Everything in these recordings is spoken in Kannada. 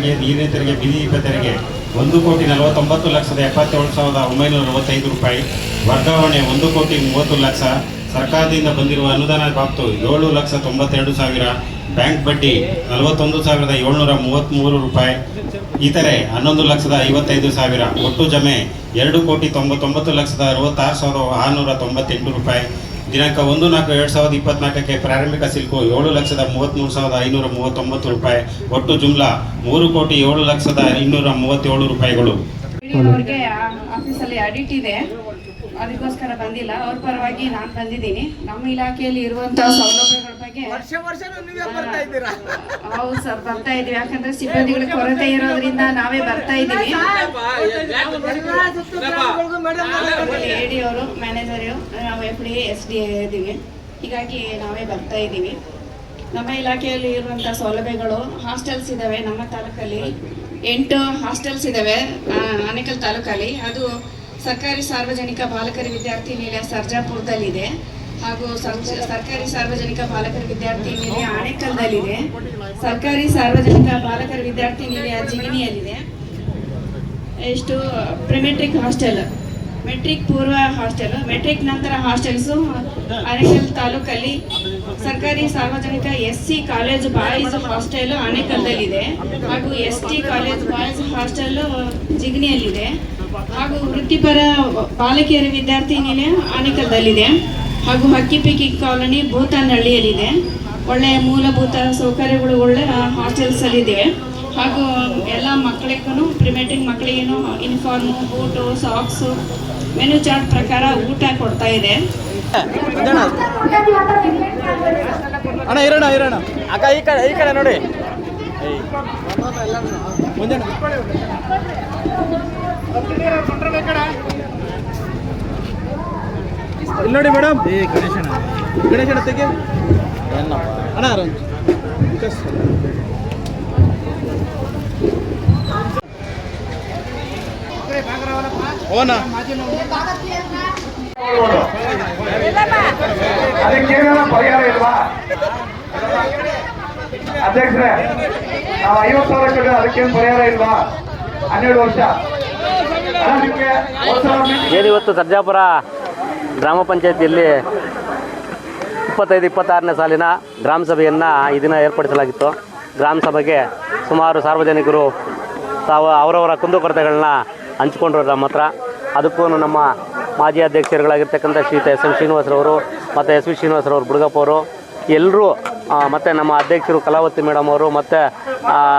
ತೆರಿಗೆ, ನೀರಿನ ತೆರಿಗೆ ದೀಪ ತೆರಿಗೆ. ಒಂದು ಕೋಟಿ ನಲವತ್ತೊಂಬತ್ತು ಲಕ್ಷದ ಎಪ್ಪತ್ತೇಳು ಸಾವಿರದ ಒಂಬೈನೂರ ನಲವತ್ತೈದು ರೂಪಾಯಿ. ವರ್ಗಾವಣೆ ಒಂದು ಕೋಟಿ ಮೂವತ್ತು ಲಕ್ಷ. ಸರ್ಕಾರದಿಂದ ಬಂದಿರುವ ಅನುದಾನ ಬಾಬ್ತು ಏಳು ಲಕ್ಷ ತೊಂಬತ್ತೆರಡು ಸಾವಿರ. ಬ್ಯಾಂಕ್ ಬಡ್ಡಿ ನಲವತ್ತೊಂದು ಸಾವಿರದ ಏಳ್ನೂರ ಮೂವತ್ತ್ಮೂರು ರೂಪಾಯಿ. ಇತರೆ ಹನ್ನೊಂದು ಲಕ್ಷದ ಐವತ್ತೈದು ಸಾವಿರ. ಒಟ್ಟು ಜಮೆ ಎರಡು ಕೋಟಿ ತೊಂಬತ್ತೊಂಬತ್ತು ಲಕ್ಷದ ಅರವತ್ತಾರು ಸಾವಿರದ ಆರುನೂರ ತೊಂಬತ್ತೆಂಟು ರೂಪಾಯಿ. ದಿನಾಂಕ ಒಂದು ನಾಲ್ಕು ಎರಡು ಸಾವಿರದ ಇಪ್ಪತ್ನಾಲ್ಕಕ್ಕೆ ಪ್ರಾರಂಭಿಕ ಸಿಲ್ಕು ಏಳು ಲಕ್ಷದ ಮೂವತ್ತ್ಮೂರು ಸಾವಿರದ ಐನೂರ ಮೂವತ್ತೊಂಬತ್ತು ರೂಪಾಯಿ. ಒಟ್ಟು ಜುಮ್ಲಾ ಮೂರು ಕೋಟಿ ಏಳು ಲಕ್ಷದ ಇನ್ನೂರ ಮೂವತ್ತೇಳು ರೂಪಾಯಿಗಳು. ಅವ್ರಿಗೆ ಆಫೀಸಲ್ಲಿ ಅಡಿಟ್ ಇದೆ. ಅದಕ್ಕೋಸ್ಕರ ಬಂದಿಲ್ಲ. ಅವ್ರ ಪರವಾಗಿ ನಾನು ಬಂದಿದ್ದೀನಿ. ನಮ್ಮ ಇಲಾಖೆಯಲ್ಲಿ ಇರುವಂತಹ ಸೌಲಭ್ಯಗಳ ವರ್ಷ ವರ್ಷ ನೀವೇ ಬರ್ತಾ ಇದ್ದೀರಾ? ಹೌದು ಸರ್ ಬರ್ತಾ ಇದೀವಿ ಯಾಕಂದ್ರೆ ಸಿಬ್ಬಂದಿಗಳ ಕೊರತೆ ಇರೋದ್ರಿಂದ ನಾವೇ ಬರ್ತಾ ಇದ್ದೀವಿ. ಎ ಡಿ ಅವರು ಮ್ಯಾನೇಜರ್ ನಾವು ಎಫ್ ಡಿ ಎಸ್ ಡಿ ಇದ್ದೀವಿ. ಹೀಗಾಗಿ ನಾವೇ ಬರ್ತಾ ಇದ್ದೀವಿ. ನಮ್ಮ ಇಲಾಖೆಯಲ್ಲಿ ಇರುವಂಥ ಸೌಲಭ್ಯಗಳು ಹಾಸ್ಟೆಲ್ಸ್ ಇದಾವೆ ನಮ್ಮ ತಾಲೂಕಲ್ಲಿ. ಎಂಟು ಹಾಸ್ಟೆಲ್ಸ್ ಇದಾವೆ ಆನೇಕಲ್ ತಾಲೂಕಲ್ಲಿ. ಅದು ಸರ್ಕಾರಿ ಸಾರ್ವಜನಿಕ ಬಾಲಕರ ವಿದ್ಯಾರ್ಥಿ ನಿಲಯ ಸರ್ಜಾಪುರದಲ್ಲಿದೆ. ಹಾಗೂ ಸರ್ಕಾರಿ ಸಾರ್ವಜನಿಕ ಬಾಲಕರ ವಿದ್ಯಾರ್ಥಿ ನಿಲಯ ಆಣೆಕಲ್ನಲ್ಲಿದೆ ಸರ್ಕಾರಿ ಸಾರ್ವಜನಿಕ ಬಾಲಕರ ವಿದ್ಯಾರ್ಥಿ ನಿಲಯ ಜಿಗಿನಿಯಲ್ಲಿದೆ. ಎಷ್ಟು ಪ್ರಿಮೆಟ್ರಿಕ್ ಹಾಸ್ಟೆಲ್, ಮೆಟ್ರಿಕ್ ಪೂರ್ವ ಹಾಸ್ಟೆಲ್, ಮೆಟ್ರಿಕ್ ನಂತರ ಹಾಸ್ಟೆಲ್ಸು ಆಣೆಕಲ್ ತಾಲೂಕಲ್ಲಿ ಸರ್ಕಾರಿ ಸಾರ್ವಜನಿಕ S C college boys hostel ಆಣೆಕಲ್ದಲ್ಲಿದೆ ಹಾಗೂ S T college boys hostel ಜಿಗ್ನಿಯಲ್ಲಿದೆ. ಹಾಗೂ ವೃತ್ತಿಪರ ಬಾಲಕಿಯರ ವಿದ್ಯಾರ್ಥಿ ನಿಲಯ ಆನೇಕಲ್ದಲ್ಲಿದೆ ಹಾಗೂ ಹಕ್ಕಿಪಿಕ್ಕಿ ಕಾಲೋನಿ ಭೂತನಹಳ್ಳಿಯಲ್ಲಿದೆ ಒಳ್ಳೆಯ ಮೂಲಭೂತ ಸೌಕರ್ಯಗಳು ಒಳ್ಳೆ ಹಾಸ್ಟೆಲ್ಸ್ ಅಲ್ಲಿದೆ ಹಾಗೂ ಎಲ್ಲ ಮಕ್ಕಳಿಗೂ ಪ್ರಿಮೇಟಿಂಗ್ ಮಕ್ಕಳಿಗೇನು uniform boot socks menu chart ಪ್ರಕಾರ ಊಟ ಕೊಡ್ತಾ ಇದೆ ಅಣ್ಣ ಇರೋಣ ಇರೋಣ ಅಕ್ಕ ಈ ಕಡೆ ಈ ಕಡೆ ನೋಡಿ ಮುಂದೆ ಇಲ್ಲಿ ನೋಡಿ ಮೇಡಮ್. ಏ ಗಣೇಶನ. ಗಣೇಶನ ತೆಗೆ ಅಣ್ಣ. ಓನಾ? ಅದಕ್ಕೇನಾರ ಪರಿಹಾರ ಇಲ್ವಾ? ಅಧ್ಯಕ್ಷರೇ ನಾವು ಐವತ್ತು ಸಾವಿರ ಕಡೆ ಅದಕ್ಕೇನು ಪರಿಹಾರ ಇಲ್ವಾ? ಹನ್ನೆರಡು ವರ್ಷ. ಏನಿವತ್ತು ಸರ್ಜಾಪುರ? ಗ್ರಾಮ ಪಂಚಾಯತಿಯಲ್ಲಿ ಇಪ್ಪತ್ತೈದು, ಇಪ್ಪತ್ತಾರನೇ ಸಾಲಿನ ಗ್ರಾಮ ಸಭೆಯನ್ನು ಈ ದಿನ ಏರ್ಪಡಿಸಲಾಗಿತ್ತು. ಗ್ರಾಮ ಸಭೆಗೆ ಸುಮಾರು ಸಾರ್ವಜನಿಕರು ತಾವು ಅವರವರ ಕುಂದುಕೊರತೆಗಳನ್ನ ಹಂಚಿಕೊಂಡ್ರು ನಮ್ಮ ಹತ್ರ ಅದಕ್ಕೂ ನಮ್ಮ ಮಾಜಿ ಅಧ್ಯಕ್ಷರುಗಳಾಗಿರ್ತಕ್ಕಂಥ ಶ್ರೀಯುತ ಎಸ್ ಎಂ ಶ್ರೀನಿವಾಸರವರು ಮತ್ತು ಎಸ್ ವಿ ಶ್ರೀನಿವಾಸರವರು ಬುಡಗಪ್ಪ ಅವರು ಎಲ್ಲರೂ ಮತ್ತು ನಮ್ಮ ಅಧ್ಯಕ್ಷರು ಕಲಾವತಿ ಮೇಡಮ್ ಅವರು, ಮತ್ತು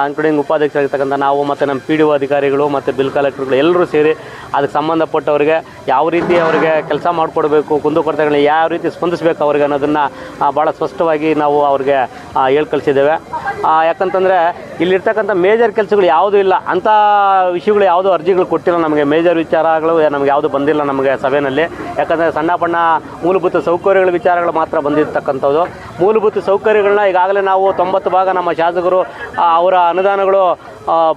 ಇನ್ಕ್ಲೂಡಿಂಗ್ ಉಪಾಧ್ಯಕ್ಷರಾಗಿರ್ತಕ್ಕಂಥ ನಾವು, ಮತ್ತು ನಮ್ಮ ಪಿ ಡಿ ಒ ಅಧಿಕಾರಿಗಳು, ಮತ್ತು ಬಿಲ್ ಕಲೆಕ್ಟರ್ಗಳು ಎಲ್ಲರೂ ಸೇರಿ ಅದಕ್ಕೆ ಸಂಬಂಧಪಟ್ಟವರಿಗೆ ಯಾವ ರೀತಿ ಅವರಿಗೆ ಕೆಲಸ ಮಾಡಿಕೊಡ್ಬೇಕು ಕುಂದುಕೊರತೆಗಳನ್ನ ಯಾವ ರೀತಿ ಸ್ಪಂದಿಸಬೇಕು ಅವ್ರಿಗೆ ಅನ್ನೋದನ್ನು ಭಾಳ ಸ್ಪಷ್ಟವಾಗಿ ನಾವು ಅವ್ರಿಗೆ ಹೇಳ್ಕಳಿಸಿದ್ದೇವೆ ಹೇಳ್ ಕಳಿಸಿದ್ದೇವೆ. ಯಾಕಂತಂದರೆ ಇಲ್ಲಿರ್ತಕ್ಕಂಥ ಮೇಜರ್ ಕೆಲಸಗಳು ಯಾವುದೂ ಇಲ್ಲ. ಅಂಥ ವಿಷಯಗಳು ಯಾವುದೂ ಅರ್ಜಿಗಳು ಕೊಟ್ಟಿಲ್ಲ ನಮಗೆ. ಮೇಜರ್ ವಿಚಾರಗಳು ನಮಗೆ ಯಾವುದು ಬಂದಿಲ್ಲ ನಮಗೆ ಸಭೆಯಲ್ಲಿ. ಯಾಕಂದರೆ ಸಣ್ಣ ಪಣ್ಣ ಮೂಲಭೂತ ಸೌಕರ್ಯಗಳ ವಿಚಾರಗಳು ಮಾತ್ರ ಬಂದಿರತಕ್ಕಂಥದ್ದು. ಮೂಲಭೂತ ಸೌಕರ್ಯಗಳನ್ನ ಈಗಾಗಲೇ ನಾವು ತೊಂಬತ್ತು ಭಾಗ ನಮ್ಮ ಶಾಸಕರು ಅವರ ಅನುದಾನಗಳು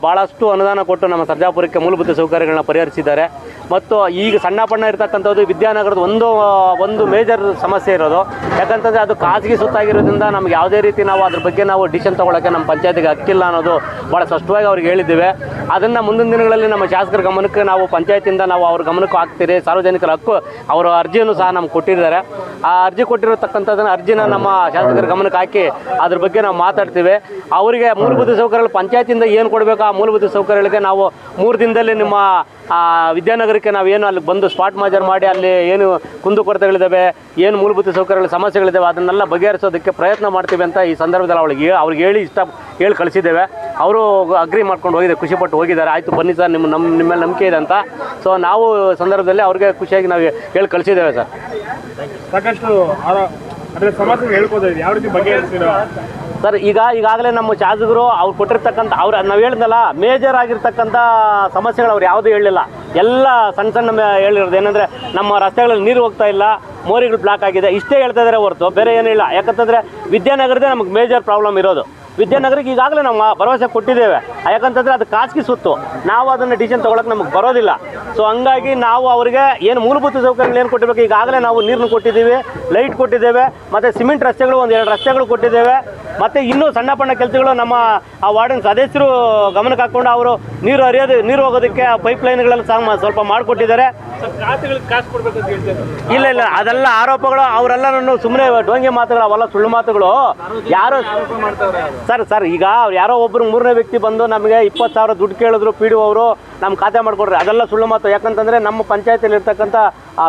ಭಾಳಷ್ಟು ಅನುದಾನ ಕೊಟ್ಟು ನಮ್ಮ ಸರ್ಜಾಪುರಕ್ಕೆ ಮೂಲಭೂತ ಸೌಕರ್ಯಗಳನ್ನ ಪರಿಹರಿಸಿದ್ದಾರೆ. ಮತ್ತು ಈಗ ಸಣ್ಣ ಪಣ್ಣ ಇರತಕ್ಕಂಥದ್ದು ವಿದ್ಯಾನಗರದ ಒಂದು ಒಂದು ಮೇಜರ್ ಸಮಸ್ಯೆ ಇರೋದು. ಯಾಕಂತಂದರೆ ಅದು ಖಾಸಗಿ ಸುತ್ತಾಗಿರೋದ್ರಿಂದ ನಮ್ಗೆ ಯಾವುದೇ ರೀತಿ ನಾವು ಅದ್ರ ಬಗ್ಗೆ ನಾವು ಡಿಸಿಷನ್ ತೊಗೊಳಕ್ಕೆ ನಮ್ಮ ಪಂಚಾಯತಿಗೆ ಹಕ್ಕಿಲ್ಲ ಅನ್ನೋದು ಭಾಳ ಸ್ಪಷ್ಟವಾಗಿ ಅವ್ರಿಗೆ ಹೇಳಿದ್ದೇವೆ. ಅದನ್ನು ಮುಂದಿನ ದಿನಗಳಲ್ಲಿ ನಮ್ಮ ಶಾಸಕರ ಗಮನಕ್ಕೆ ನಾವು ಪಂಚಾಯತಿಯಿಂದ ನಾವು ಅವ್ರ ಗಮನಕ್ಕೂ ಹಾಕ್ತೀರಿ. ಸಾರ್ವಜನಿಕರ ಹಕ್ಕು ಅವರ ಅರ್ಜಿಯನ್ನು ಸಹ ನಮ್ಗೆ ಕೊಟ್ಟಿದ್ದಾರೆ. ಆ ಅರ್ಜಿ ಕೊಟ್ಟಿರತಕ್ಕಂಥದ್ದನ್ನು ಅರ್ಜಿನ ನಮ್ಮ ಶಾಸಕರ ಗಮನಕ್ಕೆ ಹಾಕಿ ಅದ್ರ ಬಗ್ಗೆ ನಾವು ಮಾತಾಡ್ತೀವಿ. ಅವರಿಗೆ ಮೂಲಭೂತ ಸೌಕರ್ಯಗಳು ಪಂಚಾಯತಿಯಿಂದ ಏನು ಕೊಡಬೇಕು? ಆ ಮೂಲಭೂತ ಸೌಕರ್ಯಗಳಿಗೆ ನಾವು ಮೂರು ದಿನದಲ್ಲಿ ನಿಮ್ಮ ವಿದ್ಯಾನಗರಕ್ಕೆ ನಾವು ಏನು ಅಲ್ಲಿ ಬಂದು ಸ್ಪಾಟ್ ಮಾಜರ್ ಮಾಡಿ ಅಲ್ಲಿ ಏನು ಕುಂದುಕೊರತೆಗಳಿದ್ದಾವೆ ಏನು ಮೂಲಭೂತ ಸೌಕರ್ಯಗಳ ಸಮಸ್ಯೆಗಳಿದ್ದಾವೆ ಅದನ್ನೆಲ್ಲ ಬಗೆಹರಿಸೋದಕ್ಕೆ ಪ್ರಯತ್ನ ಮಾಡ್ತೀವಿ ಅಂತ ಈ ಸಂದರ್ಭದಲ್ಲಿ ಅವಳಿಗೆ ಅವ್ರಿಗೆ ಹೇಳಿ ಇಷ್ಟ ಹೇಳಿ ಕಳಿಸಿದ್ದೇವೆ. ಅವರು ಅಗ್ರಿ ಮಾಡ್ಕೊಂಡು ಹೋಗಿದೆ, ಖುಷಿಪಟ್ಟು ಹೋಗಿದ್ದಾರೆ. ಆಯಿತು ಬನ್ನಿ ಸರ್, ನಿಮ್ಮ ನಮ್ಮ ನಿಮ್ಮ ಮೇಲೆ ನಂಬಿಕೆ ಇದೆ ಅಂತ. ಸೊ ನಾವು ಸಂದರ್ಭದಲ್ಲಿ ಅವ್ರಿಗೆ ಖುಷಿಯಾಗಿ ನಾವು ಹೇಳಿ ಕಳಿಸಿದ್ದೇವೆ ಸರ್. ಸಾಕಷ್ಟು ಅದ್ರ ಸಮಸ್ಯೆ ಹೇಳ್ಕೋದಿದೆ ಯಾವ ರೀತಿ ಬಗೆಹರಿಸ್ತೀರಾ ಸರ್, ಈಗ, ಈಗಾಗಲೇ ನಮ್ಮ ಶಾಸಕರು ಅವ್ರು ಕೊಟ್ಟಿರ್ತಕ್ಕಂಥ, ಅವ್ರು ನಾವು ಹೇಳಿದ್ನಲ್ಲ ಮೇಜರ್ ಆಗಿರ್ತಕ್ಕಂಥ ಸಮಸ್ಯೆಗಳು ಅವ್ರು ಯಾವುದೂ ಹೇಳಲಿಲ್ಲ. ಎಲ್ಲ ಸಣ್ಣ ಸಣ್ಣ ಹೇಳಿರೋದು. ಏನಂದರೆ, ನಮ್ಮ ರಸ್ತೆಗಳಲ್ಲಿ ನೀರು ಹೋಗ್ತಾ ಇಲ್ಲ, ಮೋರಿಗಳು ಬ್ಲಾಕ್ ಆಗಿದೆ. ಇಷ್ಟೇ ಹೇಳ್ತಾ ಇದ್ದಾರೆ ಹೊರತು, ಬೇರೆ ಏನಿಲ್ಲ ಯಾಕಂತಂದರೆ, ವಿದ್ಯಾನಗರದೇ ನಮಗೆ ಮೇಜರ್ ಪ್ರಾಬ್ಲಮ್ ಇರೋದು. ವಿದ್ಯಾನಗರಕ್ಕೆ ಈಗಾಗಲೇ ನಾವು ಭರವಸೆ ಕೊಟ್ಟಿದ್ದೇವೆ. ಯಾಕಂತಂದರೆ ಅದು ಖಾಸಗಿ ಸುತ್ತು ನಾವು ಅದನ್ನು ಡಿಸಿಷನ್ ತೊಗೊಳಕ್ಕೆ ನಮಗೆ ಬರೋದಿಲ್ಲ. ಸೊ ಹಂಗಾಗಿ ನಾವು ಅವರಿಗೆ ಏನು ಮೂಲಭೂತ ಸೌಕರ್ಯಗಳು ಏನು ಕೊಟ್ಟಿರ್ಬೇಕು, ಈಗಾಗಲೇ ನಾವು ನೀರನ್ನು ಕೊಟ್ಟಿದ್ದೀವಿ, ಲೈಟ್ ಕೊಟ್ಟಿದ್ದೇವೆ, ಮತ್ತು ಸಿಮೆಂಟ್ ರಸ್ತೆಗಳು ಒಂದು ಎರಡು ರಸ್ತೆಗಳು ಕೊಟ್ಟಿದ್ದೇವೆ, ಮತ್ತು ಇನ್ನೂ ಸಣ್ಣ ಪಣ್ಣ ಕೆಲಸಗಳು ನಮ್ಮ ಆ ವಾರ್ಡನ್ ಸದಸ್ಯರು ಗಮನಕ್ಕೆ ಹಾಕ್ಕೊಂಡು ಅವರು ನೀರು ಹರಿಯೋದು, ನೀರು ಹೋಗೋದಕ್ಕೆ ಪೈಪ್ ಲೈನ್ಗಳನ್ನು ಸಹ ಮ- ಸ್ವಲ್ಪ ಮಾಡಿಕೊಟ್ಟಿದ್ದಾರೆ. ಇಲ್ಲ ಇಲ್ಲ, ಅದೆಲ್ಲ ಆರೋಪಗಳು ಅವರೆಲ್ಲ ನನ್ನ ಸುಮ್ಮನೆ ಡೋಂಗಿ ಮಾತುಗಳು, ಅವೆಲ್ಲ ಸುಳ್ಳು ಮಾತುಗಳು. ಯಾರು ಸರ್ ಸರ್, ಈಗ ಅವ್ರು ಯಾರೋ ಒಬ್ರು ಮೂರನೇ ವ್ಯಕ್ತಿ ಬಂದು ನಮಗೆ ಇಪ್ಪತ್ತು ಸಾವಿರ ದುಡ್ಡು ಕೇಳಿದ್ರು ಪಿ ಡಿ ಅವರು ನಮ್ಮ ಖಾತೆ ಮಾಡಿಕೊಡ್ರಿ. ಅದೆಲ್ಲ ಸುಳ್ಳು ಮಾತು. ಯಾಕಂತಂದ್ರೆ ನಮ್ಮ ಪಂಚಾಯತಿಯಲ್ಲಿ ಇರ್ತಕ್ಕಂಥ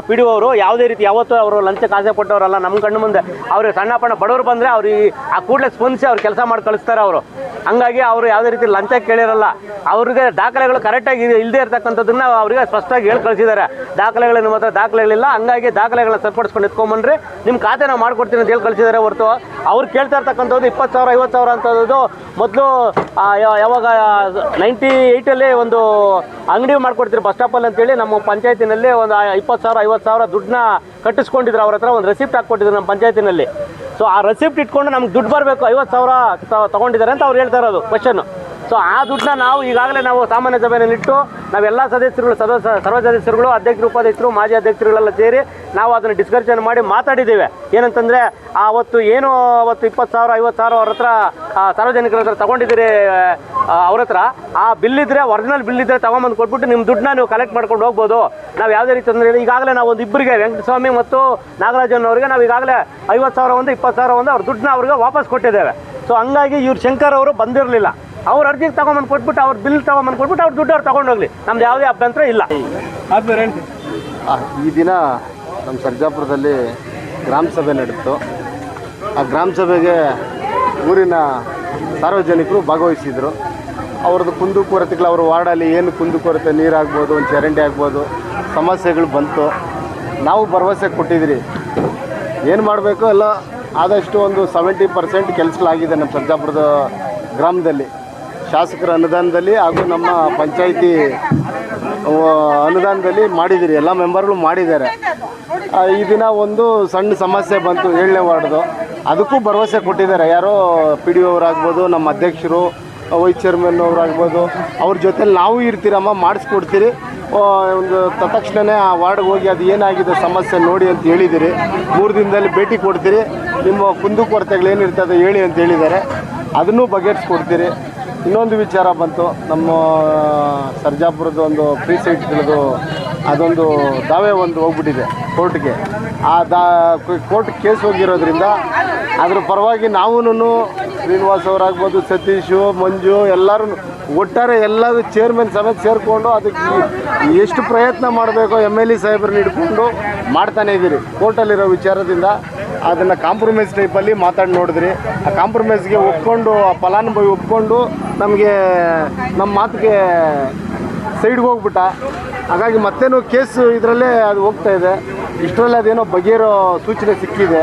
ಪಿ ಡಿ ಅವರು ಯಾವುದೇ ರೀತಿ, ಯಾವತ್ತೂ ಅವರು ಲಂಚ ಕಾಸೆ ಕೊಟ್ಟವರಲ್ಲ ನಮ್ಮ ಕಣ್ಣು ಮುಂದೆ. ಅವ್ರಿಗೆ ಸಣ್ಣ ಪಣ್ಣ ಬಡವರು ಬಂದರೆ ಅವ್ರಿಗೆ ಆ ಕೂಡಲೇ ಸ್ಪಂದಿಸಿ ಅವ್ರು ಕೆಲಸ ಮಾಡಿ ಕಳಿಸ್ತಾರೆ ಅವರು. ಹಂಗಾಗಿ ಅವರು ಯಾವುದೇ ರೀತಿ ಲಂಚ ಕೇಳಿರಲ್ಲ. ಅವ್ರಿಗೆ ದಾಖಲೆಗಳು ಕರೆಕ್ಟಾಗಿ ಇಲ್ಲದೆ ಇರ್ತಕ್ಕಂಥದ್ದನ್ನ ಅವರಿಗೆ ಸ್ಪಷ್ಟವಾಗಿ ಹೇಳಿ ಕಳಿಸಿದ್ದಾರೆ. ದಾಖಲೆಗಳು ನಿಮ್ಮ ಹತ್ರ ದಾಖಲೆಗಳಿಲ್ಲ. ಹಂಗಾಗಿ ದಾಖಲೆಗಳನ್ನ ಸರಿಪಡಿಸ್ಕೊಂಡು ಎತ್ಕೊಂಬನ್ರಿ ನಿಮ್ಮ ಖಾತೆ ನಾವು ಮಾಡ್ಕೊಡ್ತೀನಿ ಅಂತ ಹೇಳಿ ಕಳಿಸಿದ್ದಾರೆ ಹೊರತು. ಅವ್ರು ಕೇಳ್ತಾ ಇರ್ತಕ್ಕಂಥದ್ದು ಇಪ್ಪತ್ತು ಸಾವಿರ, ಐವತ್ತು ಸಾವಿರ ಅಂತದ್ದು ಮೊದಲು ಯಾವಾಗ ನೈಂಟಿ ಏಯ್ಟಲ್ಲಿ ಒಂದು ಅಂಗಡಿ ಮಾಡ್ಕೊಡ್ತೀರಿ ಬಸ್ ಸ್ಟಾಪಲ್ಲಿ ಅಂತೇಳಿ ನಮ್ಮ ಪಂಚಾಯತಿನಲ್ಲಿ ಒಂದು ಇಪ್ಪತ್ತು ಸಾವಿರ, ಐವತ್ತು ಸಾವಿರ ದುಡ್ಡನ್ನ ಕಟ್ಟಿಸ್ಕೊಂಡಿದ್ರು. ಅವ್ರ ಹತ್ರ ಒಂದು ರೆಸಿಪ್ಟ್ ಹಾಕ್ಕೊಟ್ಟಿದ್ರು ನಮ್ಮ ಪಂಚಾಯತಿನಲ್ಲಿ. ಸೊ ಆ ರೆಸಿಪ್ಟ್ ಇಟ್ಕೊಂಡು ನಮ್ಗೆ ದುಡ್ಡು ಬರಬೇಕು. ಐವತ್ತು ಸಾವಿರ ತಗೊಂಡಿದ್ದಾರೆ ಅಂತ ಅವ್ರು ಹೇಳ್ತಾ ಇರೋದು. ಕ್ವಶನ್ನು ಸೊ ಆ ದುಡ್ಡನ್ನ ನಾವು ಈಗಾಗಲೇ ನಾವು ಸಾಮಾನ್ಯ ಸಭೆಯಲ್ಲಿ ಇಟ್ಟು ನಾವೆಲ್ಲ ಸದಸ್ಯರುಗಳು ಸದಸ್ಯ ಸರ್ವ ಸದಸ್ಯರುಗಳು ಅಧ್ಯಕ್ಷರು, ಉಪಾಧ್ಯಕ್ಷರು, ಮಾಜಿ ಅಧ್ಯಕ್ಷರುಗಳೆಲ್ಲ ಸೇರಿ ನಾವು ಅದನ್ನು ಡಿಸ್ಕಷನ್ ಮಾಡಿ ಮಾತಾಡಿದ್ದೇವೆ. ಏನಂತಂದರೆ ಆವತ್ತು ಏನು ಅವತ್ತು ಇಪ್ಪತ್ತು ಸಾವಿರ, ಐವತ್ತು ಸಾವಿರ ಅವ್ರ ಹತ್ರ ಸಾರ್ವಜನಿಕರ ಹತ್ರ ತೊಗೊಂಡಿದ್ದೀರಿ ಅವ್ರ ಹತ್ರ. ಆ ಬಿಲ್ ಇದ್ದರೆ ಒರಿಜಿನಲ್ ಬಿಲ್ ಇದ್ದರೆ ತಗೊಂಬಂದು ಕೊಟ್ಬಿಟ್ಟು ನಿಮ್ಮ ದುಡ್ಡನ್ನ ನೀವು ಕಲೆಕ್ಟ್ ಮಾಡ್ಕೊಂಡು ಹೋಗ್ಬೋದು. ನಾವು ಯಾವುದೇ ರೀತಿ ಅಂದರೆ ಈಗಾಗಲೇ ನಾವು ಒಂದು ಇಬ್ಬರಿಗೆ, ವೆಂಕಟಸ್ವಾಮಿ ಮತ್ತು ನಾಗರಾಜನ್ ಅವರಿಗೆ ನಾವು ಈಗಾಗಲೇ ಐವತ್ತು ಸಾವಿರ ಒಂದು, ಇಪ್ಪತ್ತು ಸಾವಿರ ಒಂದು ಅವ್ರ ದುಡ್ಡನ್ನ ಅವ್ರಿಗೆ ವಾಪಸ್ ಕೊಟ್ಟಿದ್ದೇವೆ. ಸೊ ಹಂಗಾಗಿ ಇವ್ರು ಶಂಕರ್ ಅವರು ಬಂದಿರಲಿಲ್ಲ. ಅವ್ರ ಅರ್ಜಿಗೆ ತಗೊಂಬಂದು ಕೊಟ್ಬಿಟ್ಟು ಅವ್ರ ಬಿಲ್ ತಗೊಂಬಂದು ಕೊಟ್ಬಿಟ್ಟು ಅವ್ರ ದುಡ್ಡು ಅವ್ರು ತಗೊಂಡೋಗ್ಲಿ ನಮ್ದು ಯಾವುದೇ ಅಭ್ಯಂತರ ಇಲ್ಲ. ಈ ದಿನ ನಮ್ಮ ಸರ್ಜಾಪುರದಲ್ಲಿ ಗ್ರಾಮ ಸಭೆ ನಡೆಯಿತು ಆ ಗ್ರಾಮ ಸಭೆಗೆ ಊರಿನ ಸಾರ್ವಜನಿಕರು ಭಾಗವಹಿಸಿದರು. ಅವ್ರದ್ದು ಕುಂದು ಕೊರತೆಗಳು ಅವ್ರ ವಾರ್ಡಲ್ಲಿ ಏನು ಕುಂದು ಕೊರತೆ ನೀರಾಗ್ಬೋದು ಒಂದು ಚರಂಡಿ ಆಗ್ಬೋದು ಸಮಸ್ಯೆಗಳು ಬಂತು. ನಾವು ಭರವಸೆ ಕೊಟ್ಟಿದ್ದೀರಿ ಏನು ಮಾಡಬೇಕು ಎಲ್ಲ ಆದಷ್ಟು ಒಂದು ಸೆವೆಂಟಿ ಪರ್ಸೆಂಟ್ ಕೆಲಸಗಳಾಗಿದೆ ನಮ್ಮ ಸರ್ಜಾಪುರದ ಗ್ರಾಮದಲ್ಲಿ. ಶಾಸಕರ ಅನುದಾನದಲ್ಲಿ ಹಾಗೂ ನಮ್ಮ ಪಂಚಾಯಿತಿ ಅನುದಾನದಲ್ಲಿ ಮಾಡಿದ್ದೀರಿ ಎಲ್ಲ ಮೆಂಬರ್ಗಳು ಮಾಡಿದ್ದಾರೆ. ಈ ದಿನ ಒಂದು ಸಣ್ಣ ಸಮಸ್ಯೆ ಬಂತು ಏಳನೇ ವಾರ್ಡ್ದು. ಅದಕ್ಕೂ ಭರವಸೆ ಕೊಟ್ಟಿದ್ದಾರೆ. ಯಾರೋ ಪಿ ಡಿ ಅವರಾಗ್ಬೋದು, ನಮ್ಮ ಅಧ್ಯಕ್ಷರು, ವೈಸ್ ಚೇರ್ಮನ್ ಅವರಾಗ್ಬೋದು, ಅವ್ರ ಜೊತೆ ನಾವು ಇರ್ತೀರಮ್ಮ, ಮಾಡಿಸ್ಕೊಡ್ತೀರಿ. ಒಂದು ತಕ್ಷಣವೇ ಆ ವಾರ್ಡ್ಗೆ ಹೋಗಿ ಅದು ಏನಾಗಿದೆ ಸಮಸ್ಯೆ ನೋಡಿ ಅಂತ ಹೇಳಿದ್ದೀರಿ ಮೂರು ದಿನದಲ್ಲಿ ಭೇಟಿ ಕೊಡ್ತೀರಿ. ನಿಮ್ಮ ಕುಂದುಕೊರತೆಗಳು ಏನಿರ್ತದೆ ಹೇಳಿ ಅಂತ ಹೇಳಿದ್ದಾರೆ. ಅದನ್ನು ಬಗೆಹರಿಸ್ಕೊಡ್ತೀರಿ. ಇನ್ನೊಂದು ವಿಚಾರ ಬಂತು. ನಮ್ಮ ಸರ್ಜಾಪುರದ ಒಂದು ಫ್ರೀ ತಿಳಿದು ಅದೊಂದು ದಾವೆ ಒಂದು ಹೋಗ್ಬಿಟ್ಟಿದೆ ಕೋರ್ಟ್ಗೆ. ಆ ದಾ, ಕೋರ್ಟ್ ಕೇಸ್ ಹೋಗಿರೋದ್ರಿಂದ ಅದ್ರ ಪರವಾಗಿ ನಾವೂ ಶ್ರೀನಿವಾಸ್ ಅವರಾಗ್ಬೋದು, ಸತೀಶು, ಮಂಜು ಎಲ್ಲರೂ ಒಟ್ಟಾರೆ ಎಲ್ಲರೂ ಚೇರ್ಮನ್ ಸಮೇತ ಸೇರಿಕೊಂಡು ಅದಕ್ಕೆ ಎಷ್ಟು ಪ್ರಯತ್ನ ಮಾಡಬೇಕೋ ಎಂ ಎಲ್ ಎ ಸಾಹೇಬ್ರನ್ನ ಹಿಡ್ಕೊಂಡು ಮಾಡ್ತಾನೆ ಇದ್ದೀರಿ. ಕೋರ್ಟಲ್ಲಿರೋ ವಿಚಾರದಿಂದ ಅದನ್ನು ಕಾಂಪ್ರಮೈಸ್ ಟೈಪಲ್ಲಿ ಮಾತಾಡಿ ನೋಡಿದ್ರಿ. ಆ ಕಾಂಪ್ರಮೈಸ್ಗೆ ಒಪ್ಕೊಂಡು, ಆ ಫಲಾನುಭವಿ ಒಪ್ಕೊಂಡು ನಮಗೆ ನಮ್ಮ ಮಾತಿಗೆ ಸೈಡ್ಗೆ ಹೋಗ್ಬಿಟ್ಟ. ಹಾಗಾಗಿ ಮತ್ತೇನು ಕೇಸು ಇದರಲ್ಲೇ ಅದು ಹೋಗ್ತಾ ಇದೆ. ಇಷ್ಟರಲ್ಲಿ ಅದೇನೋ ಬಗೆಹರೋ ಸೂಚನೆ ಸಿಕ್ಕಿದೆ.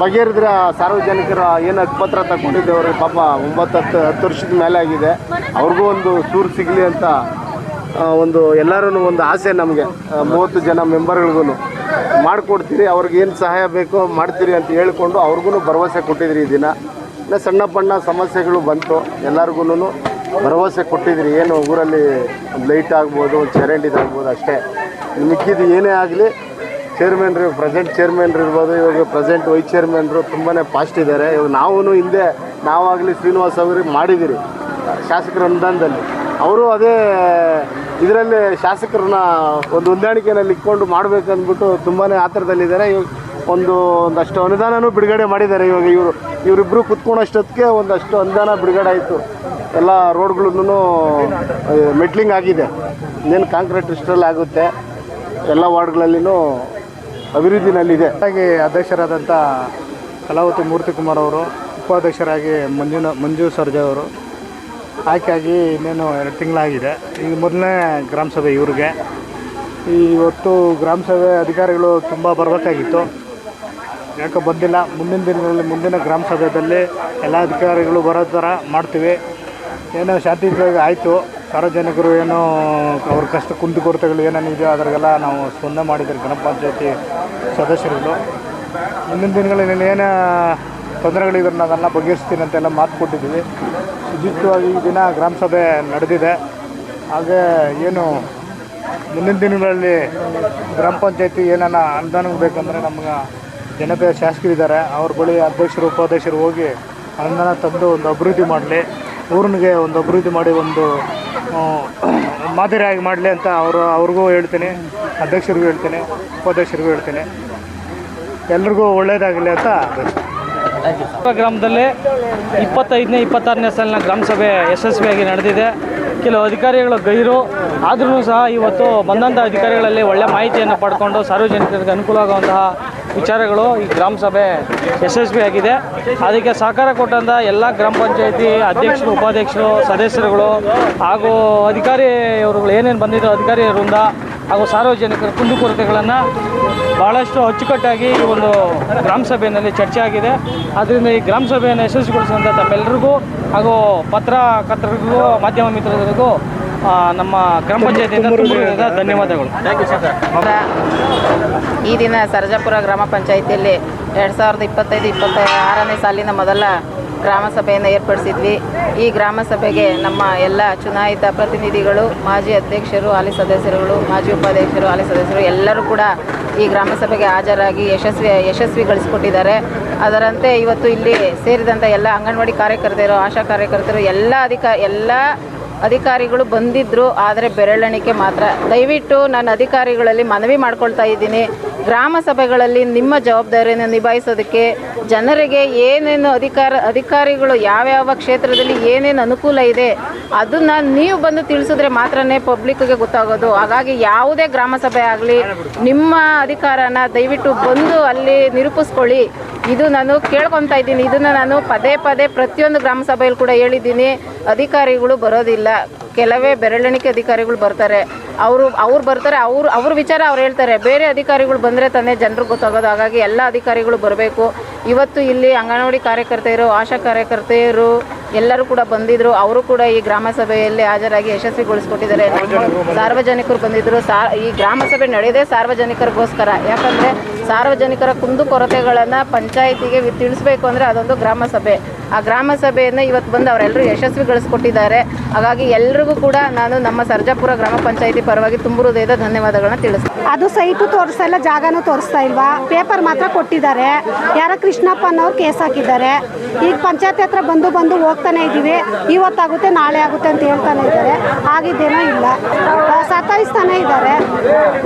ಬಗೆಹರಿದ್ರೆ ಸಾರ್ವಜನಿಕರ ಏನು ಪತ್ರ ತಗೊಂಡಿದ್ದೆ ಅವ್ರಿಗೆ ಪಾಪ ಒಂಬತ್ತು ಹತ್ತು ಹತ್ತು ವರ್ಷದ ಮೇಲೆ ಆಗಿದೆ. ಅವ್ರಿಗೂ ಒಂದು ಸೂರು ಸಿಗಲಿ ಅಂತ ಒಂದು ಎಲ್ಲರೂ ಒಂದು ಆಸೆ ನಮಗೆ ಮೂವತ್ತು ಜನ ಮೆಂಬರ್ಗಳಿಗೂ ಮಾಡಿಕೊಡ್ತೀರಿ ಅವ್ರಿಗೇನು ಸಹಾಯ ಬೇಕೋ ಮಾಡ್ತೀರಿ ಅಂತ ಹೇಳ್ಕೊಂಡು ಅವ್ರಿಗೂ ಭರವಸೆ ಕೊಟ್ಟಿದ್ರಿ ಈ ದಿನ. ಇನ್ನು ಸಣ್ಣ ಪಣ್ಣ ಸಮಸ್ಯೆಗಳು ಬಂತು ಎಲ್ಲರಿಗೂ ಭರವಸೆ ಕೊಟ್ಟಿದ್ರಿ. ಏನು ಊರಲ್ಲಿ ಲೈಟ್ ಆಗ್ಬೋದು ಒಂದು ಚರಂಡಿದಾಗ್ಬೋದು ಅಷ್ಟೇ. ಮಿಕ್ಕಿದ್ದು ಏನೇ ಆಗಲಿ ಚೇರ್ಮನ್ರು ಪ್ರೆಸೆಂಟ್ ಚೇರ್ಮನ್ರು ಇರ್ಬೋದು, ಇವಾಗ ಪ್ರೆಸೆಂಟ್ ವೈಸ್ ಚೇರ್ಮನ್ರು ತುಂಬಾ ಫಾಸ್ಟ್ ಇದ್ದಾರೆ ಇವಾಗ ನಾವೂ ಹಿಂದೆ, ನಾವಾಗಲಿ ಶ್ರೀನಿವಾಸ್ ಅವ್ರಿಗೆ ಮಾಡಿದ್ದೀರಿ ಶಾಸಕರ ಅನುದಾನದಲ್ಲಿ ಅವರು ಅದೇ, ಇದರಲ್ಲಿ ಶಾಸಕರನ್ನ ಒಂದು ಹೊಂದಾಣಿಕೆಯಲ್ಲಿ ಇಟ್ಕೊಂಡು ಮಾಡಬೇಕಂದ್ಬಿಟ್ಟು ತುಂಬಾ ಆತರದಲ್ಲಿದ್ದಾರೆ. ಒಂದು, ಒಂದಷ್ಟು ಅನುದಾನನೂ ಬಿಡುಗಡೆ ಮಾಡಿದ್ದಾರೆ. ಇವಾಗ ಇವರು ಇವರಿಬ್ಬರು ಕುತ್ಕೊಳ್ಳೋಷ್ಟೊತ್ತಿಗೆ ಒಂದಷ್ಟು ಅನುದಾನ ಬಿಡುಗಡೆ ಆಯಿತು. ಎಲ್ಲ ರೋಡ್ಗಳನ್ನೂ ಮೆಟ್ಲಿಂಗ್ ಆಗಿದೆ. ಇನ್ನೇನು ಕಾಂಕ್ರೀಟ್ ಇಷ್ಟರಲ್ಲಿ ಆಗುತ್ತೆ. ಎಲ್ಲ ವಾರ್ಡ್ಗಳಲ್ಲಿನೂ ಅಭಿವೃದ್ಧಿನಲ್ಲಿದೆ. ಹಾಗೆ ಅಧ್ಯಕ್ಷರಾದಂಥ ಕಲಾವತಿ ಮೂರ್ತಿ ಕುಮಾರ್ ಅವರು, ಉಪಾಧ್ಯಕ್ಷರಾಗಿ ಮಂಜುನ, ಮಂಜು ಸರ್ಜಾ ಅವರು ಆಯ್ಕೆಯಾಗಿ ಇನ್ನೇನು ಎರಡು ತಿಂಗಳಾಗಿದೆ. ಈಗ ಮೊದಲನೇ ಗ್ರಾಮ ಸಭೆ ಇವ್ರಿಗೆ. ಇವತ್ತು ಗ್ರಾಮ ಸಭೆ ಅಧಿಕಾರಿಗಳು ತುಂಬ ಬರಬೇಕಾಗಿತ್ತು ಯಾಕೆ ಬಂದಿಲ್ಲ. ಮುಂದಿನ ದಿನಗಳಲ್ಲಿ ಮುಂದಿನ ಗ್ರಾಮ ಸಭೆಯಲ್ಲಿ ಎಲ್ಲ ಅಧಿಕಾರಿಗಳು ಬರೋ ಥರ ಮಾಡ್ತೀವಿ. ಏನೋ ಶಾಂತಿಯುತವಾಗಿ ಆಯಿತು. ಸಾರ್ವಜನಿಕರು ಏನೋ ಅವ್ರ ಕಷ್ಟ ಕುಂದುಕೊರತೆಗಳು ಏನೇನಿದೆಯೋ ಅದರಿಗೆಲ್ಲ ನಾವು ಸ್ಪಂದನೆ ಮಾಡಿದ್ದೀವಿ ಗ್ರಾಮ ಪಂಚಾಯತಿ ಸದಸ್ಯರುಗಳು. ಮುಂದಿನ ದಿನಗಳಲ್ಲಿ ಏನು ತೊಂದರೆಗಳಿದ್ರೆ ಅದನ್ನು ಬಗೆಹರಿಸ್ತೀನಿ ಅಂತೆಲ್ಲ ಮಾತು ಕೊಟ್ಟಿದ್ದೀವಿ. ಶುಚಿತ್ವವಾಗಿ ಈ ದಿನ ಗ್ರಾಮ ಸಭೆ ನಡೆದಿದೆ. ಹಾಗೆ ಏನು ಮುಂದಿನ ದಿನಗಳಲ್ಲಿ ಗ್ರಾಮ ಪಂಚಾಯತಿ ಏನನ್ನ ಅನುದಾನ ಬೇಕಂದರೆ ನಮ್ಗೆ ಜನಪ್ರಿಯ ಶಾಸಕರಿದ್ದಾರೆ ಅವ್ರ ಬಳಿ ಅಧ್ಯಕ್ಷರು, ಉಪಾಧ್ಯಕ್ಷರು ಹೋಗಿ ಅನುದಾನ ತಂದು ಒಂದು ಅಭಿವೃದ್ಧಿ ಮಾಡಲಿ. ಊರಿನಿಗೆ ಒಂದು ಅಭಿವೃದ್ಧಿ ಮಾಡಿ ಒಂದು ಮಾದರಿಯಾಗಿ ಮಾಡಲಿ ಅಂತ ಅವರು, ಅವ್ರಿಗೂ ಹೇಳ್ತೀನಿ. ಅಧ್ಯಕ್ಷರಿಗೂ ಹೇಳ್ತೀನಿ, ಉಪಾಧ್ಯಕ್ಷರಿಗೂ ಹೇಳ್ತೀನಿ. ಎಲ್ರಿಗೂ ಒಳ್ಳೆಯದಾಗಲಿ ಅಂತ ಗ್ರಾಮದಲ್ಲಿ ಇಪ್ಪತ್ತೈದನೇ, ಇಪ್ಪತ್ತಾರನೇ ಸಾಲಿನ ಗ್ರಾಮಸಭೆ ಯಶಸ್ವಿಯಾಗಿ ನಡೆದಿದೆ. ಕೆಲವು ಅಧಿಕಾರಿಗಳು ಗೈರು, ಆದ್ರೂ ಸಹ ಇವತ್ತು ಬಂದಂಥ ಅಧಿಕಾರಿಗಳಲ್ಲಿ ಒಳ್ಳೆ ಮಾಹಿತಿಯನ್ನು ಪಡ್ಕೊಂಡು ಸಾರ್ವಜನಿಕರಿಗೆ ಅನುಕೂಲ ಆಗುವಂತಹ ವಿಚಾರಗಳು ಈ ಗ್ರಾಮ ಸಭೆ ಯಶಸ್ವಿಯಾಗಿದೆ. ಅದಕ್ಕೆ ಸಹಕಾರ ಕೊಟ್ಟಂಥ ಎಲ್ಲ ಗ್ರಾಮ ಪಂಚಾಯತಿ ಅಧ್ಯಕ್ಷರು, ಉಪಾಧ್ಯಕ್ಷರು, ಸದಸ್ಯರುಗಳು ಹಾಗೂ ಅಧಿಕಾರಿಯವರು ಏನೇನು ಬಂದಿದ್ದರು ಅಧಿಕಾರಿ ವೃಂದ ಹಾಗೂ ಸಾರ್ವಜನಿಕರ ಕುಂದುಕೊರತೆಗಳನ್ನು ಭಾಳಷ್ಟು ಅಚ್ಚುಕಟ್ಟಾಗಿ ಈ ಒಂದು ಗ್ರಾಮ ಸಭೆಯಲ್ಲಿ ಚರ್ಚೆ ಆಗಿದೆ. ಆದ್ದರಿಂದ ಈ ಗ್ರಾಮ ಸಭೆಯನ್ನು ಯಶಸ್ವಿಗೊಳಿಸಿದಂಥ ತಮ್ಮೆಲ್ಲರಿಗೂ ಹಾಗೂ ಪತ್ರಕರ್ತರಿಗೂ ಮಾಧ್ಯಮ ಮಿತ್ರರಿಗೂ ನಮ್ಮ ಗ್ರಾಮ ಪಂಚಾಯತಿಯಿಂದ ಧನ್ಯವಾದಗಳು. ಈ ದಿನ ಸರ್ಜಾಪುರ ಗ್ರಾಮ ಪಂಚಾಯಿತಿಯಲ್ಲಿ ಎರಡು ಸಾವಿರದ ಇಪ್ಪತ್ತೈದು ಇಪ್ಪತ್ತ ಆರನೇ ಸಾಲಿನ ಮೊದಲ ಗ್ರಾಮ ಸಭೆಯನ್ನು ಏರ್ಪಡಿಸಿದ್ವಿ. ಈ ಗ್ರಾಮ ಸಭೆಗೆ ನಮ್ಮ ಎಲ್ಲ ಚುನಾಯಿತ ಪ್ರತಿನಿಧಿಗಳು, ಮಾಜಿ ಅಧ್ಯಕ್ಷರು, ಹಾಲಿ ಸದಸ್ಯರುಗಳು, ಮಾಜಿ ಉಪಾಧ್ಯಕ್ಷರು, ಹಾಲಿ ಸದಸ್ಯರು ಎಲ್ಲರೂ ಕೂಡ ಈ ಗ್ರಾಮ ಸಭೆಗೆ ಹಾಜರಾಗಿ ಯಶಸ್ವಿ, ಯಶಸ್ವಿಗೊಳಿಸಿಕೊಟ್ಟಿದ್ದಾರೆ. ಅದರಂತೆ ಇವತ್ತು ಇಲ್ಲಿ ಸೇರಿದಂಥ ಎಲ್ಲ ಅಂಗನವಾಡಿ ಕಾರ್ಯಕರ್ತರು ಆಶಾ ಕಾರ್ಯಕರ್ತರು ಎಲ್ಲ ಅಧಿಕ, ಎಲ್ಲ ಅಧಿಕಾರಿಗಳು ಬಂದಿದ್ದರು ಆದರೆ ಬೆರಳೆಣಿಕೆ ಮಾತ್ರ. ದಯವಿಟ್ಟು ನಾನು ಅಧಿಕಾರಿಗಳಲ್ಲಿ ಮನವಿ ಮಾಡ್ಕೊಳ್ತಾ ಇದ್ದೀನಿ. ಗ್ರಾಮ ಸಭೆಗಳಲ್ಲಿ ನಿಮ್ಮ ಜವಾಬ್ದಾರಿಯನ್ನು ನಿಭಾಯಿಸೋದಕ್ಕೆ ಜನರಿಗೆ ಏನೇನು ಅಧಿಕಾರ, ಅಧಿಕಾರಿಗಳು ಯಾವ್ಯಾವ ಕ್ಷೇತ್ರದಲ್ಲಿ ಏನೇನು ಅನುಕೂಲ ಇದೆ, ಅದನ್ನು ನೀವು ಬಂದು ತಿಳಿಸಿದ್ರೆ ಮಾತ್ರನೇ ಪಬ್ಲಿಕ್ಗೆ ಗೊತ್ತಾಗೋದು. ಹಾಗಾಗಿ ಯಾವುದೇ ಗ್ರಾಮ ಸಭೆ ಆಗಲಿ, ನಿಮ್ಮ ಅಧಿಕಾರನ ದಯವಿಟ್ಟು ಬಂದು ಅಲ್ಲಿ ನಿರೂಪಿಸ್ಕೊಳ್ಳಿ. ಇದು ನಾನು ಕೇಳ್ಕೊತಾ ಇದ್ದೀನಿ. ಇದನ್ನು ನಾನು ಪದೇ ಪದೇ ಪ್ರತಿಯೊಂದು ಗ್ರಾಮ ಸಭೆಯಲ್ಲಿ ಕೂಡ ಹೇಳಿದ್ದೀನಿ. ಅಧಿಕಾರಿಗಳು ಬರೋದಿಲ್ಲ. ಕೆಲವೇ ಬೆರಳೆಣಿಕೆ ಅಧಿಕಾರಿಗಳು ಬರ್ತಾರೆ. ಅವರು, ಅವ್ರು ಬರ್ತಾರೆ, ಅವ್ರು, ಅವ್ರ ವಿಚಾರ ಅವ್ರು ಹೇಳ್ತಾರೆ. ಬೇರೆ ಅಧಿಕಾರಿಗಳು ಬಂದರೆ ತಾನೇ ಜನರು ಗೊತ್ತಾಗೋದು. ಹಾಗಾಗಿ ಎಲ್ಲ ಅಧಿಕಾರಿಗಳು ಬರಬೇಕು. ಇವತ್ತು ಇಲ್ಲಿ ಅಂಗನವಾಡಿ ಕಾರ್ಯಕರ್ತೆಯರು, ಆಶಾ ಕಾರ್ಯಕರ್ತೆಯರು ಎಲ್ಲರೂ ಕೂಡ ಬಂದಿದ್ರು. ಅವರು ಕೂಡ ಈ ಗ್ರಾಮ ಸಭೆಯಲ್ಲಿ ಹಾಜರಾಗಿ ಯಶಸ್ವಿಗೊಳಿಸ್ಕೊಟ್ಟಿದ್ದಾರೆ. ಸಾರ್ವಜನಿಕರು ಬಂದಿದ್ದರು ಸಾ, ಈ ಗ್ರಾಮ ಸಭೆ ನಡೆಯೋದೇ ಸಾರ್ವಜನಿಕರಿಗೋಸ್ಕರ. ಯಾಕಂದರೆ ಸಾರ್ವಜನಿಕರ ಕುಂದು ಕೊರತೆಗಳನ್ನು ಪಂಚಾಯಿತಿಗೆ ತಿಳಿಸ್ಬೇಕು ಅಂದರೆ ಅದೊಂದು ಗ್ರಾಮ ಸಭೆ. ಆ ಗ್ರಾಮ ಸಭೆಯನ್ನು ಇವತ್ತು ಬಂದು ಅವರೆಲ್ಲರೂ ಯಶಸ್ವಿಗೊಳಿಸ್ಕೊಟ್ಟಿದ್ದಾರೆ. ಹಾಗಾಗಿ ಎಲ್ರಿಗೂ ಕೂಡ ನಾನು ನಮ್ಮ ಸರ್ಜಾಪುರ ಗ್ರಾಮ ಪಂಚಾಯಿತಿ ಪರವಾಗಿ ತುಂಬ ಹೃದಯದ ಧನ್ಯವಾದಗಳನ್ನ ತಿಳಿಸ್ತೀನಿ. ಅದು ಸೈಟು ತೋರಿಸ್ತಾ ಇಲ್ಲ ಜಾಗನೂ ತೋರಿಸ್ತಾ ಇಲ್ವಾ? ಪೇಪರ್ ಮಾತ್ರ ಕೊಟ್ಟಿದ್ದಾರೆ. ಯಾರ ಕೃಷ್ಣಪ್ಪ ಅನ್ನೋರು ಕೇಸ್ ಹಾಕಿದ್ದಾರೆ. ಈಗ ಪಂಚಾಯತ್ ಹತ್ರ ಬಂದು ಬಂದು ಹೋಗ್ತಾನೆ ಇದ್ದೀವಿ. ಇವತ್ತಾಗುತ್ತೆ, ನಾಳೆ ಆಗುತ್ತೆ ಅಂತ ಹೇಳ್ತಾನೆ ಇದ್ದಾರೆ. ಆಗಿದ್ದೇನೋ ಇಲ್ಲ. ಸತಾಯಿಸ್ತಾನೆ ಇದ್ದಾರೆ.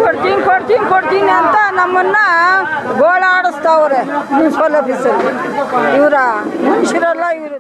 ಕೊಡ್ತೀನಿ ಕೊಡ್ತೀನಿ ಕೊಡ್ತೀನಿ ಅಂತ ನಮ್ಮನ್ನ ಗೋಳಾಡಿಸ್ತಾವ್ರೆ ಮುನ್ಸಿಪಲ್ ಆಫೀಸಲ್ಲಿ. ಇವರ, ಮನುಷ್ಯರೆಲ್ಲ ಇವರು.